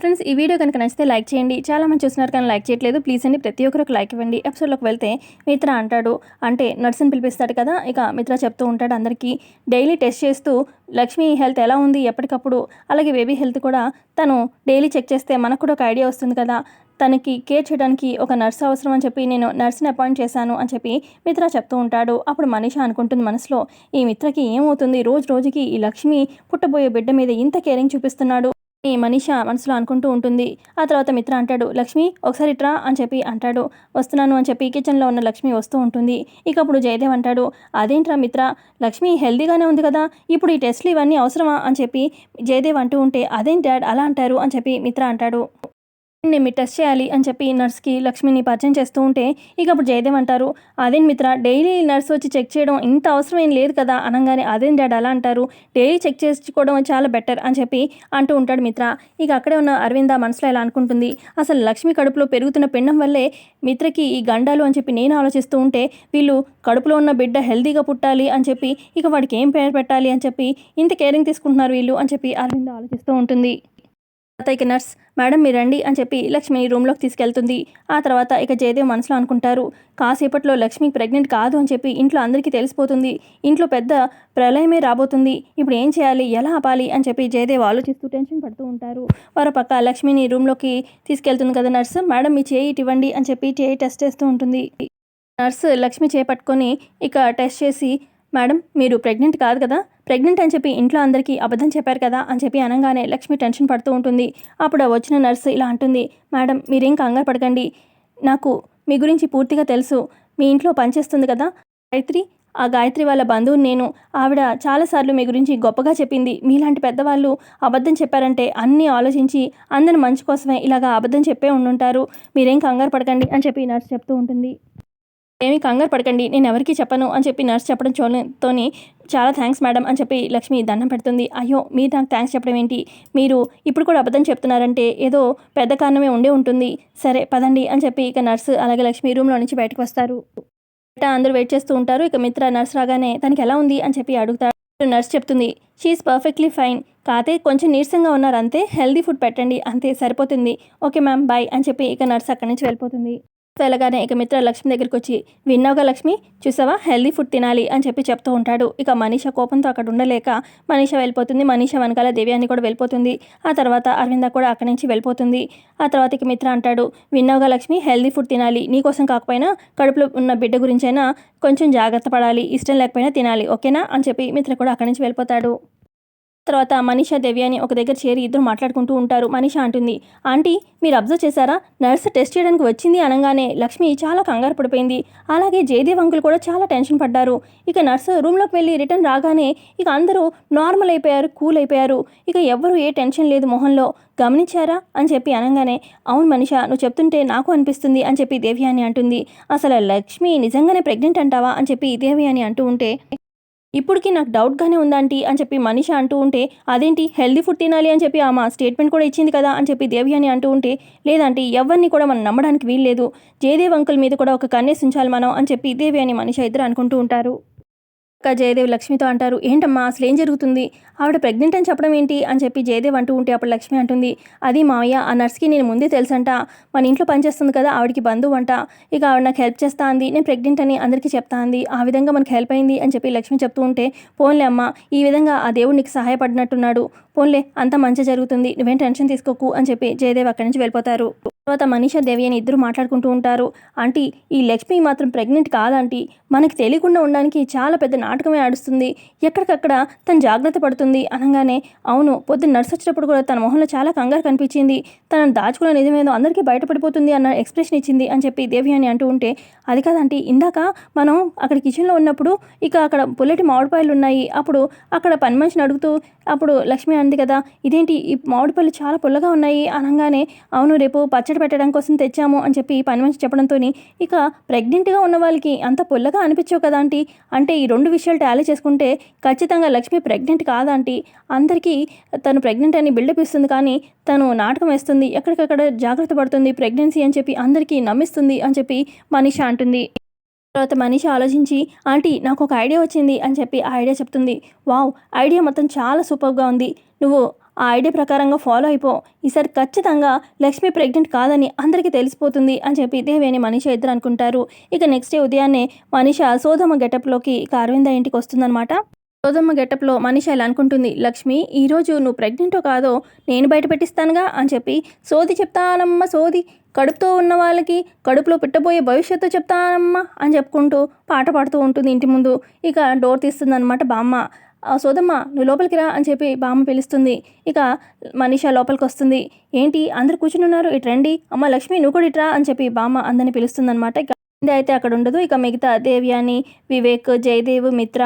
Friends ఈ video కనుక నచ్చితే లైక్ చేయండి. చాలా మంది చూస్తున్నారు కానీ లైక్ చేయట్లేదు. ప్లీజ్ అండి ప్రతి ఒక్కరికి లైక్ ఇవ్వండి. ఎపిసోడ్లోకి వెళ్తే మిత్ర అంటాడు అంటే నర్సుని పిలిపిస్తాడు కదా. ఇక మిత్ర చెప్తూ ఉంటాడు అందరికీ. డైలీ టెస్ట్ చేస్తూ లక్ష్మి హెల్త్ ఎలా ఉంది ఎప్పటికప్పుడు? అలాగే బేబీ హెల్త్ కూడా తను డైలీ చెక్ చేస్తే మనకు కూడా ఒక ఐడియా వస్తుంది కదా. తనకి కేర్ చేయడానికి ఒక నర్స్ అవసరం అని చెప్పి నేను నర్స్ని అపాయింట్ చేశాను అని చెప్పి మిత్ర చెప్తూ ఉంటాడు. అప్పుడు మనీష అనుకుంటుంది మనసులో ఈ మిత్రకి ఏమవుతుంది? రోజు రోజుకి ఈ లక్ష్మి పుట్టబోయే బిడ్డ మీద ఇంత కేరింగ్ చూపిస్తున్నాడు. ఈ మనీష మనసులో అనుకుంటూ ఉంటుంది. ఆ తర్వాత మిత్ర అంటాడు లక్ష్మి ఒకసారి ఇట్రా అని చెప్పి అంటాడు. వస్తున్నాను అని చెప్పి కిచెన్లో ఉన్న లక్ష్మి వస్తూ ఉంటుంది. ఇక అప్పుడు జయదేవ్ అంటాడు అదేంట్రా మిత్ర లక్ష్మి హెల్దీగానే ఉంది కదా ఇప్పుడు ఈ టెస్ట్లు ఇవన్నీ అవసరమా? అని చెప్పి జయదేవ్ అంటూ ఉంటే అదేంటి డాడ్ అలా అంటారు అని చెప్పి మిత్ర అంటాడు. నేను మీరు టెస్ట్ చేయాలి అని చెప్పి నర్స్కి లక్ష్మిని పరిచయం చేస్తూ ఉంటే ఇక అప్పుడు జయదేవ్ అంటారు అదేం మిత్ర డైలీ నర్స్ వచ్చి చెక్ చేయడం ఇంత అవసరం ఏం లేదు కదా అనగానే అదేం డాడ్ అలా అంటారు డైలీ చెక్ చేసుకోవడం చాలా బెటర్ అని చెప్పి అంటూ ఉంటాడు మిత్ర. ఇక అక్కడే ఉన్న అరవింద మనసులో ఎలా అనుకుంటుంది అసలు లక్ష్మి కడుపులో పెరుగుతున్న పిండం వల్లే మిత్రకి ఈ గండాలు అని చెప్పి నేను ఆలోచిస్తూ ఉంటే వీళ్ళు కడుపులో ఉన్న బిడ్డ హెల్దీగా పుట్టాలి అని చెప్పి ఇక వాడికి ఏం పేరు పెట్టాలి అని చెప్పి ఇంత కేరింగ్ తీసుకుంటున్నారు వీళ్ళు అని చెప్పి అరవింద ఆలోచిస్తూ ఉంటుంది. తర్వాత ఇక నర్స్ మేడం మీరు రండి అని చెప్పి లక్ష్మిని రూమ్లోకి తీసుకెళ్తుంది. ఆ తర్వాత ఇక జయదేవ్ మనసులో అనుకుంటారు కాసేపట్లో లక్ష్మి ప్రెగ్నెంట్ కాదు అని చెప్పి ఇంట్లో అందరికీ తెలిసిపోతుంది. ఇంట్లో పెద్ద ప్రళయమే రాబోతుంది. ఇప్పుడు ఏం చేయాలి ఎలా ఆపాలి అని చెప్పి జయదేవ్ ఆలోచిస్తూ టెన్షన్ పడుతూ ఉంటారు. వారో పక్క లక్ష్మిని రూమ్లోకి తీసుకెళ్తుంది కదా నర్స్ మేడం మీ చేయి ఇవ్వండి అని చెప్పి చేయి టెస్ట్ చేస్తూ ఉంటుంది. నర్స్ లక్ష్మి చేపట్టుకొని ఇక టెస్ట్ చేసి మేడం మీరు ప్రెగ్నెంట్ కాదు కదా. ప్రెగ్నెంట్ అని చెప్పి ఇంట్లో అందరికీ అబద్ధం చెప్పారు కదా అని చెప్పి అనగానే లక్ష్మి టెన్షన్ పడుతూ ఉంటుంది. అప్పుడు వచ్చిన నర్సు ఇలా అంటుంది మేడం మీరేం కంగారు పడకండి. నాకు మీ గురించి పూర్తిగా తెలుసు. మీ ఇంట్లో పనిచేస్తుంది కదా. గాయత్రి ఆ గాయత్రి వాళ్ళ బంధువు నేను ఆవిడ చాలాసార్లు మీ గురించి గొప్పగా చెప్పింది. మీలాంటి పెద్దవాళ్ళు అబద్ధం చెప్పారంటే అన్నీ ఆలోచించి అందరి మంచి కోసమే ఇలాగా అబద్ధం చెప్పే ఉండుంటారు. మీరేం కంగారు పడకండి అని చెప్పి నర్స్ చెప్తూ ఉంటుంది. ఏమీ కంగారు పడకండి నేను ఎవరికీ చెప్పను అని చెప్పి నర్స్ చెప్పడం తోని చాలా థ్యాంక్స్ మేడం అని చెప్పి లక్ష్మి దండం పెడుతుంది. అయ్యో మీరు నాకు థ్యాంక్స్ చెప్పడం ఏంటి? మీరు ఇప్పుడు కూడా అబద్ధం చెప్తున్నారంటే ఏదో పెద్ద కారణమే ఉండే ఉంటుంది. సరే పదండి అని చెప్పి ఇక నర్సు అలాగే లక్ష్మి రూమ్లో నుంచి బయటకు వస్తారు. బయట అందరూ వెయిట్ చేస్తూ ఉంటారు. ఇక మిత్ర నర్స్ రాగానే తనకి ఎలా ఉంది? అని చెప్పి అడుగుతాడు నర్స్ చెప్తుంది షీఈస్ పర్ఫెక్ట్లీ ఫైన్ కాతే కొంచెం నీరసంగా ఉన్నారు అంతే. హెల్దీ ఫుడ్ పెట్టండి. అంతే సరిపోతుంది. ఓకే మ్యామ్ బాయ్ అని చెప్పి ఇక నర్స్ అక్కడి నుంచి వెళ్ళిపోతుంది. వెళ్ళగానే ఇక మిత్ర లక్ష్మి దగ్గరికి వచ్చి విన్నావుగా లక్ష్మి? చూసావా? హెల్దీ ఫుడ్ తినాలి అని చెప్పి చెప్తూ ఉంటాడు. ఇక మనీష కోపంతో అక్కడ ఉండలేక మనీష వెళ్ళిపోతుంది. మనీష వెనకాల అని కూడా వెళ్ళిపోతుంది. ఆ తర్వాత అరవింద కూడా అక్కడి నుంచి వెళ్ళిపోతుంది. ఆ తర్వాత ఇక మిత్ర అంటాడు విన్నావుగా లక్ష్మి? హెల్దీ ఫుడ్ తినాలి. నీకోసం కాకపోయినా కడుపులో ఉన్న బిడ్డ గురించైనా కొంచెం జాగ్రత్త పడాలి. ఇష్టం లేకపోయినా తినాలి. ఓకేనా? అని చెప్పి మిత్ర కూడా అక్కడి నుంచి వెళ్ళిపోతాడు. తర్వాత మనీష దేవి అని ఒక దగ్గర చేరి ఇద్దరు మాట్లాడుకుంటూ ఉంటారు. మనీష అంటుంది ఆంటీ మీరు అబ్జర్వ్ చేశారా? నర్స్ టెస్ట్ చేయడానికి వచ్చింది అనగానే లక్ష్మి చాలా కంగారు పడిపోయింది. అలాగే జయదేవ్ అంకుల్ కూడా చాలా టెన్షన్ పడ్డారు. ఇక నర్సు రూమ్లోకి వెళ్ళి రిటర్న్ రాగానే ఇక అందరూ నార్మల్ అయిపోయారు కూల్ అయిపోయారు. ఇక ఎవ్వరూ ఏ టెన్షన్ లేదు మొహంలో. గమనించారా? అని చెప్పి అనగానే అవును మనిష నువ్వు చెప్తుంటే నాకు అనిపిస్తుంది అని చెప్పి దేవి అని అంటుంది. అసలు లక్ష్మి నిజంగానే ప్రెగ్నెంట్ అంటావా? అని చెప్పి దేవి అని అంటూ ఉంటే ఇప్పటికీ నాకు డౌట్గానే ఉందంటీ అని చెప్పి మనిషి అంటూ ఉంటే అదేంటి? హెల్దీ ఫుడ్ తినాలి అని చెప్పి ఆమె స్టేట్మెంట్ కూడా ఇచ్చింది కదా అని చెప్పి దేవి అని అంటూ ఉంటే లేదంటే ఎవరిని కూడా మనం నమ్మడానికి వీల్లేదు. జయదేవ్ అంకుల్ మీద కూడా ఒక కన్నేసి ఉంచాలి మనం అని చెప్పి దేవి అని మనిషి ఇద్దరు అనుకుంటూ ఉంటారు. అక్క జయదేవ్ లక్ష్మితో అంటారు ఏంటమ్మా అసలు ఏం జరుగుతుంది? ఆవిడ ప్రెగ్నెంట్ అని చెప్పడం ఏంటి? అని చెప్పి జయదేవ్ అంటూ ఉంటే అప్పుడు లక్ష్మి అంటుంది అది మావయ్య ఆ నర్స్కి నేను ముందే తెలుసంట. మన ఇంట్లో పనిచేస్తుంది కదా ఆవిడకి బంధువు అంట. ఇక ఆవిడ నాకు హెల్ప్ చేస్తా అంది. నేను ప్రెగ్నెంట్ అని అందరికీ చెప్తా అంది. ఆ విధంగా మనకు హెల్ప్ అయింది అని చెప్పి లక్ష్మి చెప్తూ ఉంటే పోన్లే అమ్మ ఈ విధంగా ఆ దేవుడు నీకు సహాయపడినట్టున్నాడు. పోన్లే అంత మంచి జరుగుతుంది. నువ్వేం టెన్షన్ తీసుకోకు అని చెప్పి జయదేవ్ అక్కడి నుంచి వెళ్ళిపోతారు. తర్వాత మనీషా దేవి అని ఇద్దరు మాట్లాడుకుంటూ ఉంటారు. ఆంటీ ఈ లక్ష్మి మాత్రం ప్రెగ్నెంట్ కాదంటీ. మనకి తెలియకుండా ఉండడానికి చాలా పెద్ద నాటకమే ఆడుస్తుంది. ఎక్కడికక్కడ తను జాగ్రత్త పడుతుంది అనగానే అవును పొద్దున్న నర్స్ వచ్చినప్పుడు కూడా తన మొహంలో చాలా కంగారు కనిపించింది. తనను దాచుకున్న నిజమేదో అందరికీ బయటపడిపోతుంది అన్న ఎక్స్ప్రెషన్ ఇచ్చింది అని చెప్పి దేవి అని అంటూ ఉంటే అది కాదంటీ ఇందాక మనం అక్కడ కిచెన్లో ఉన్నప్పుడు ఇక అక్కడ పుల్లటి మామిడిపాయలు ఉన్నాయి. అప్పుడు అక్కడ పని మనిషిని అడుగుతూ అప్పుడు లక్ష్మి అంది కదా ఇదేంటి ఈ మామిడిపాయలు చాలా పుల్లగా ఉన్నాయి అనగానే అవును రేపు పచ్చడి పెట్టడం కోసం తెచ్చాము అని చెప్పి పని మనిషి చెప్పడంతో ఇక ప్రెగ్నెంట్గా ఉన్న వాళ్ళకి అంత పుల్లగా అనిపించవు కదా ఆంటీ? అంటే ఈ రెండు విషయాలు టాలీ చేసుకుంటే ఖచ్చితంగా లక్ష్మి ప్రెగ్నెంట్ కాదంటీ అందరికీ తను ప్రెగ్నెంట్ అని బిల్డప్ ఇస్తుంది కానీ తను నాటకం వేస్తుంది ఎక్కడికక్కడ జాగ్రత్త పడుతుంది ప్రెగ్నెన్సీ అని చెప్పి అందరికీ నమ్మిస్తుంది అని చెప్పి మనీష అంటుంది. తర్వాత మనిషి ఆలోచించి ఆంటీ నాకు ఒక ఐడియా వచ్చింది అని చెప్పి ఆ ఐడియా చెప్తుంది. వావ్ ఐడియా మొత్తం చాలా సూపర్గా ఉంది. నువ్వు ఆ ఐడియా ప్రకారంగా ఫాలో అయిపో. ఈసారి ఖచ్చితంగా లక్ష్మి ప్రెగ్నెంట్ కాదని అందరికీ తెలిసిపోతుంది అని చెప్పి దేవేని మనీష ఇద్దరు అనుకుంటారు. ఇక నెక్స్ట్ డే ఉదయాన్నే మనీష సోదమ్మ గెటప్లోకి ఇక అరవింద ఇంటికి వస్తుందన్నమాట. సోదమ్మ గెటప్లో మనిషి ఇలా అనుకుంటుంది లక్ష్మి ఈరోజు నువ్వు ప్రెగ్నెంటో కాదో నేను బయట పెట్టిస్తానుగా అని చెప్పి సోది చెప్తానమ్మ సోది. కడుపుతో ఉన్న వాళ్ళకి కడుపులో పెట్టబోయే భవిష్యత్తు చెప్తానమ్మా అని చెప్పుకుంటూ పాట పాడుతూ ఉంటుంది ఇంటి ముందు. ఇక డోర్ తీస్తుందన్నమాట బామ్మ. సోదమ్మ నువ్వు లోపలికి రా అని చెప్పి బామ్మ పిలుస్తుంది. ఇక మనీషా లోపలికి వస్తుంది ఏంటి? అందరు కూర్చుని ఉన్నారు ఇటు రండి. అమ్మ లక్ష్మి నువ్వు కూడా ఇట్రా అని చెప్పి బామ్మ అందరిని పిలుస్తుందనమాట ఇక అయితే అక్కడ ఉండదు. ఇక మిగతా దేవ్యాని వివేక్ జయదేవ్ మిత్ర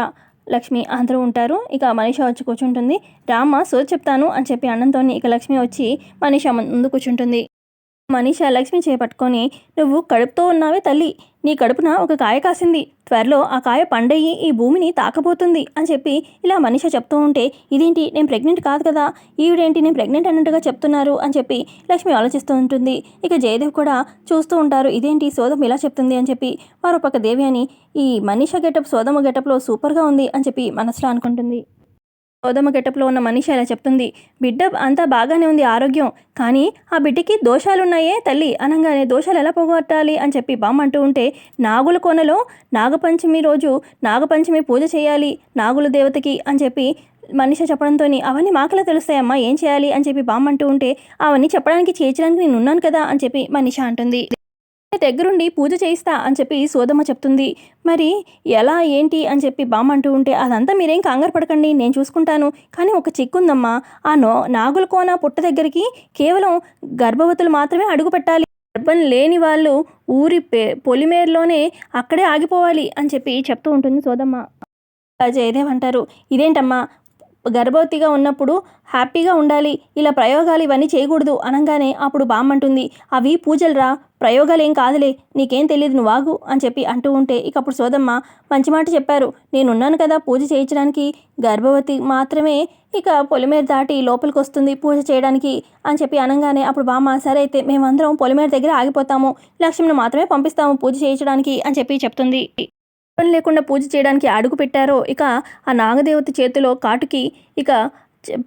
లక్ష్మి అందరూ ఉంటారు. ఇక మనీషా వచ్చి కూర్చుంటుంది. రామ్మ సో చెప్తాను అని చెప్పి అన్నంతో ఇక లక్ష్మి వచ్చి మనీషా ముందు కూర్చుంటుంది. మనీష లక్ష్మి చేపట్టుకొని నువ్వు కడుపుతో ఉన్నావే తల్లి. నీ కడుపున ఒక కాయ కాసింది. త్వరలో ఆ కాయ పండయ్యి ఈ భూమిని తాకబోతుంది అని చెప్పి ఇలా మనిష చెప్తూ ఉంటే ఇదేంటి? నేను ప్రెగ్నెంట్ కాదు కదా. ఈవిడేంటి? నేను ప్రెగ్నెంట్ అన్నట్టుగా చెప్తున్నారు అని చెప్పి లక్ష్మి ఆలోచిస్తూ ఉంటుంది. ఇక జయదేవ్ కూడా చూస్తూ ఉంటారు ఇదేంటి? సోదం ఇలా చెప్తుంది అని చెప్పి. మరోపక్క దేవి అని ఈ మనిష గెటప్ సోదమ్మ గెటప్లో సూపర్గా ఉంది అని చెప్పి మనసులో అనుకుంటుంది. గౌతమ గెటప్లో ఉన్న మనిషి అలా చెప్తుంది బిడ్డ అంతా బాగానే ఉంది ఆరోగ్యం కానీ ఆ బిడ్డకి దోషాలున్నాయే తల్లి అనగానే దోషాలు ఎలా పోగొట్టాలి? అని చెప్పి బామ్మ అంటూ ఉంటే నాగుల కొనలో నాగపంచమి రోజు నాగపంచమి పూజ చేయాలి నాగుల దేవతకి అని చెప్పి మనిషి చెప్పడంతో అవన్నీ మాకలా తెలుస్తాయమ్మా ఏం చేయాలి? అని చెప్పి బామ్మంటూ ఉంటే అవన్నీ చెప్పడానికి చేర్చడానికి నేను ఉన్నాను కదా అని చెప్పి మనిష అంటుంది. దగ్గరుండి పూజ చేయిస్తా అని చెప్పి సోదమ్మ చెప్తుంది. మరి ఎలా ఏంటి అని చెప్పి బామ్మ అంటూ ఉంటే అదంతా మీరేం కంగారు పడకండి నేను చూసుకుంటాను. కానీ ఒక చిక్కుందమ్మా ఆ నో నాగుల కోన పుట్ట దగ్గరికి కేవలం గర్భవతులు మాత్రమే అడుగు పెట్టాలి. గర్భం లేని వాళ్ళు ఊరి పే పొలిమేరులోనే అక్కడే ఆగిపోవాలి అని చెప్పి చెప్తూ ఉంటుంది సోదమ్మ. జయదేవ్ అంటారు. ఇదేంటమ్మా? గర్భవతిగా ఉన్నప్పుడు హ్యాపీగా ఉండాలి ఇలా ప్రయోగాలు ఇవన్నీ చేయకూడదు అనగానే అప్పుడు బామ్మంటుంది. అవి పూజలు రా ప్రయోగాలు ఏం కాదులే నీకేం తెలియదు నువ్వు వాగు అని చెప్పి అంటూ ఉంటే ఇక అప్పుడు సోదమ్మ మంచి మాట చెప్పారు. నేనున్నాను కదా పూజ చేయించడానికి గర్భవతి మాత్రమే ఇక పొలిమేర దాటి లోపలికి వస్తుంది పూజ చేయడానికి అని చెప్పి అనగానే అప్పుడు బామ్మ సరే అయితే మేమందరం పొలిమేర దగ్గర ఆగిపోతాము లక్ష్మిని మాత్రమే పంపిస్తాము పూజ చేయించడానికి అని చెప్పి చెప్తుంది. పని లేకుండా పూజ చేయడానికి అడుగు పెట్టారో ఇక ఆ నాగదేవత చేతిలో కాటుకి ఇక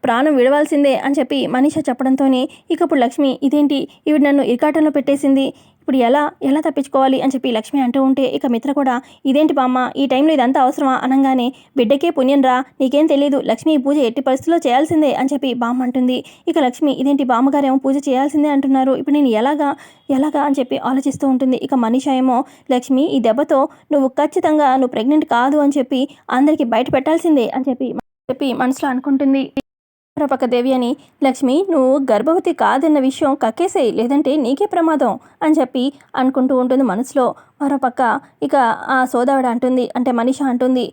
ప్రాణం విడవాల్సిందే అని చెప్పి మనీష చెప్పడంతోనే ఇక లక్ష్మి ఇదేంటి? ఇవి నన్ను ఇరికాటంలో పెట్టేసింది. ఇప్పుడు ఎలా ఎలా తప్పించుకోవాలి అని చెప్పి లక్ష్మి అంటూ ఉంటే ఇక మిత్ర కూడా ఇదేంటి బామ్మ ఈ టైంలో ఇదంతా అవసరమా? అనగానే బిడ్డకే పుణ్యం రా నీకేం తెలియదు లక్ష్మి పూజ ఎట్టి పరిస్థితుల్లో చేయాల్సిందే అని చెప్పి బామ్మ అంటుంది. ఇక లక్ష్మి ఇదేంటి బామ్మగారేమో పూజ చేయాల్సిందే అంటున్నారు ఇప్పుడు నేను ఎలాగా ఎలాగా? అని చెప్పి ఆలోచిస్తూ ఉంటుంది. ఇక మనిష ఏమో లక్ష్మి ఈ దెబ్బతో నువ్వు ఖచ్చితంగా నువ్వు ప్రెగ్నెంట్ కాదు అని చెప్పి అందరికీ బయట పెట్టాల్సిందే అని చెప్పి చెప్పి మనసులో అనుకుంటుంది. మరోపక్క దేవి అని లక్ష్మి నువ్వు గర్భవతి కాదన్న విషయం కక్కేసేయి లేదంటే నీకే ప్రమాదం అని చెప్పి అనుకుంటూ ఉంటుంది మనసులో. మరోపక్క ఇక ఆ సోదావిడ అంటుంది అంటే మనిష అంటుంది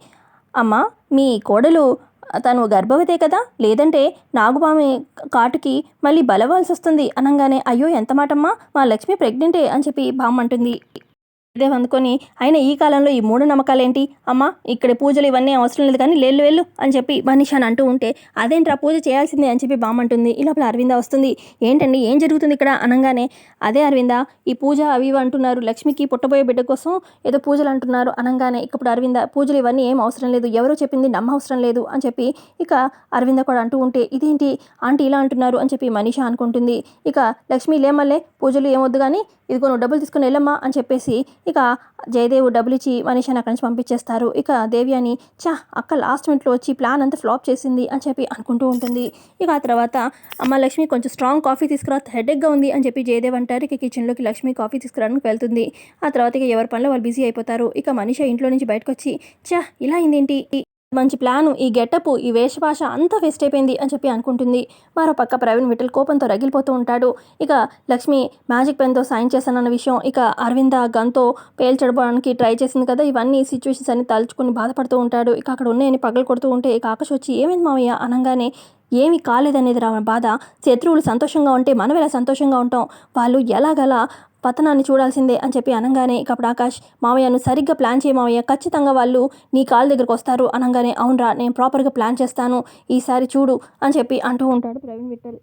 అమ్మ మీ కోడలు తను గర్భవతే కదా? లేదంటే నాగుపామి కాటుకి మళ్ళీ బలవాల్సి వస్తుంది అనగానే అయ్యో ఎంత మాటమ్మా మా లక్ష్మి ప్రెగ్నెంటే అని చెప్పి బామ్మ అంటుంది. దేవ్ అందుకొని ఆయన ఈ కాలంలో ఈ మూఢ నమ్మకాలేంటి? అమ్మ ఇక్కడ పూజలు ఇవన్నీ అవసరం లేదు కానీ లేళ్ళు వెళ్ళు అని చెప్పి మనీష్ అని అంటూ ఉంటే అదేంట్రా పూజ చేయాల్సిందే అని చెప్పి బామ్మంటుంది ఈ లోపల అరవింద వస్తుంది. ఏంటండి ఏం జరుగుతుంది ఇక్కడ? అనగానే అదే అరవింద ఈ పూజ అవి ఇవి అంటున్నారు. లక్ష్మికి పుట్టబోయే బిడ్డ కోసం ఏదో పూజలు అంటున్నారు. అనగానే ఇప్పుడు అరవింద పూజలు ఇవన్నీ ఏం అవసరం లేదు. ఎవరో చెప్పింది నమ్మ అవసరం లేదు. అని చెప్పి ఇక అరవింద కూడా అంటూ ఉంటే ఇదేంటి? ఆంటీ ఇలా అంటున్నారు. అని చెప్పి మనీష అనుకుంటుంది. ఇక లక్ష్మి లేమల్లే పూజలు ఏమొద్దు కానీ ఇదిగో నువ్వు డబ్బులు తీసుకుని వెళ్ళమ్మా అని చెప్పేసి ఇక జయదేవు డబ్బులు ఇచ్చి మనిషిని అక్కడి నుంచి పంపించేస్తారు. ఇక దేవి అని చా అక్క లాస్ట్ మినిట్లో వచ్చి ప్లాన్ అంతా ఫ్లాప్ చేసింది అని చెప్పి అనుకుంటూ ఉంటుంది. ఇక ఆ తర్వాత అమ్మ లక్ష్మి కొంచెం స్ట్రాంగ్ కాఫీ తీసుకురా హెడేక్గా ఉంది అని చెప్పి జయదేవ్ అంటారు. ఇక కిచెన్లోకి లక్ష్మి కాఫీ తీసుకురావడానికి వెళ్తుంది. ఆ తర్వాత ఇక ఎవరి పనిలో వాళ్ళు బిజీ అయిపోతారు. ఇక మనిషి ఇంట్లో నుంచి బయటకు వచ్చి చా ఇలా అయిందేంటి? మంచి ప్లాను ఈ గెటప్ ఈ వేషభాష అంతా వేస్ట్ అయిపోయింది అని చెప్పి అనుకుంటుంది. మరో పక్క ప్రవీణ్ విఠల్ కోపంతో రగిలిపోతూ ఉంటాడు. ఇక లక్ష్మి మ్యాజిక్ పెన్తో సైన్ చేశానన్న విషయం ఇక అరవింద గన్తో పేల్చడానికి ట్రై చేసింది కదా ఇవన్నీ సిచ్యువేషన్స్ అన్ని తలుచుకుని బాధపడుతూ ఉంటాడు. ఇక అక్కడ ఉన్నాయని పగలు కొడుతూ ఉంటే ఇక ఆకాశ్ వచ్చి ఏమైంది మామయ్య అనగానే ఏమి కాలేదనేది రా బాధ. శత్రువులు సంతోషంగా ఉంటే మనం ఎలా సంతోషంగా ఉంటాం? వాళ్ళు ఎలాగలా పతనాన్ని చూడాల్సిందే అని చెప్పి అనగానే ఇకప్పుడు ఆకాష్ మావయ్యను సరిగ్గా ప్లాన్ చేయ మామయ్య ఖచ్చితంగా వాళ్ళు నీ కాల్ దగ్గరకు వస్తారు. అనగానే అవునరా నేను ప్రాపర్గా ప్లాన్ చేస్తాను. ఈసారి చూడు అని చెప్పి అంటూ ఉంటాడు ప్రవీణ్ విఠల్.